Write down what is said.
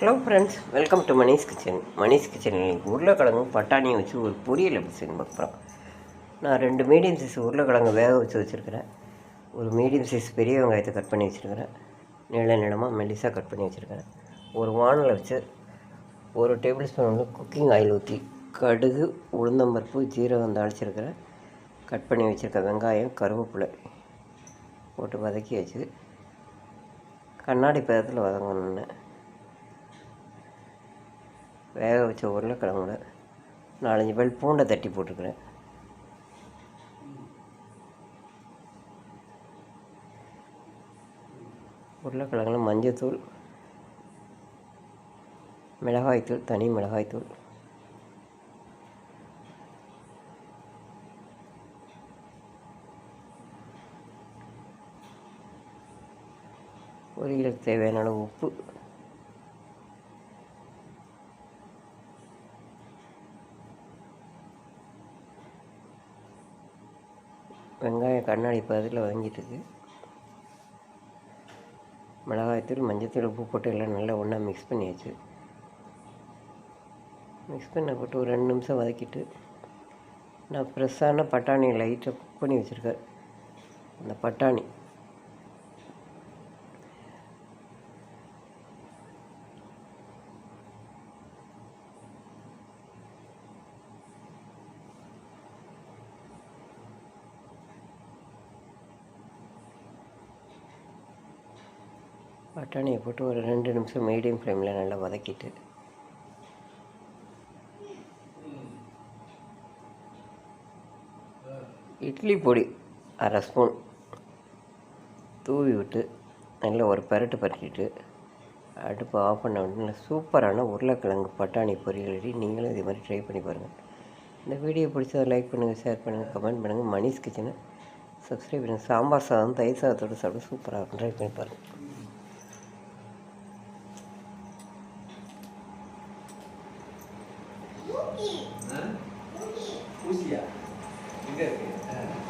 Hello friends welcome to Manish kitchen Manish கிச்சனில் உருளைக்கிழங்கும் பட்டாணியும் வச்சு ஒரு பொரியல் எப்படி செய்யணும் பார்க்குறோம் நான் ரெண்டு மீடியம் சைஸ் உருளைக்கிழங்கு வேக வச்சு வச்சுருக்கிறேன். ஒரு மீடியம் சைஸ் பெரிய வெங்காயத்தை கட் பண்ணி வச்சுருக்கிறேன். நீள நீளமாக மெல்லிசாக கட் பண்ணி வச்சுருக்கிறேன். ஒரு வானலை வச்சு ஒரு டேபிள் ஸ்பூன் வந்து குக்கிங் ஆயில் ஊற்றி கடுகு உளுந்தம்பருப்பு ஜீரகம் தாளிச்சிருக்கிறேன் கட் பண்ணி வச்சுருக்க வெங்காயம் கருவேப்பிலை போட்டு வதக்கி வச்சு கண்ணாடி பதத்தில் வதங்கணுன்னு வேக வச்ச உருளைக்கிழங்குல நாலஞ்சு பல் பூண்டை தட்டி போட்டுக்கிறேன். உருளைக்கிழங்குல மஞ்சத்தூள் மிளகாய்த்தூள் தனி மிளகாய்த்தூள். பொரியலுக்கு தேவையான உப்பு. வெங்காயம் கண்ணாடி பதத்தில் வதங்கிட்டுருக்கு மிளகாய்த்தூள் மஞ்சத்தூள் உப்பு போட்டு எல்லாம் நல்லா ஒன்றா மிக்ஸ் பண்ணியாச்சு. மிக்ஸ் பண்ண போட்டு ஒரு ரெண்டு நிமிஷம் வதக்கிட்டு நான் ஃப்ரெஷ்ஷான பட்டாணி லைட்டாக குக் பண்ணி வச்சுருக்கேன். அந்த பட்டாணி. பட்டாணியை போட்டு ஒரு ரெண்டு நிமிஷம் மீடியம் ஃப்ளேமில் நல்லா வதக்கிட்டு. இட்லி பொடி அரை ஸ்பூன். தூவி விட்டு நல்லா ஒரு பரட்டு பரட்டிட்டு அடுப்பு ஆஃப் பண்ண உடனே சூப்பரான உருளைக்கிழங்கு பட்டாணி பொரியல் ரெடி. நீங்களும் இதே மாதிரி ட்ரை பண்ணி பாருங்கள் இந்த வீடியோ பிடிச்சதை லைக் பண்ணுங்கள் ஷேர் பண்ணுங்கள் கமெண்ட் பண்ணுங்கள் மணிஷ் கிச்சனை சப்ஸ்கிரைப் பண்ணுங்கள் சாம்பார் சாதம் தயிர் சாதத்தோடு சாப்பிட சூப்பராக ட்ரை பண்ணி பாருங்கள் 嗯，呼吸，呼吸呀，应该可以。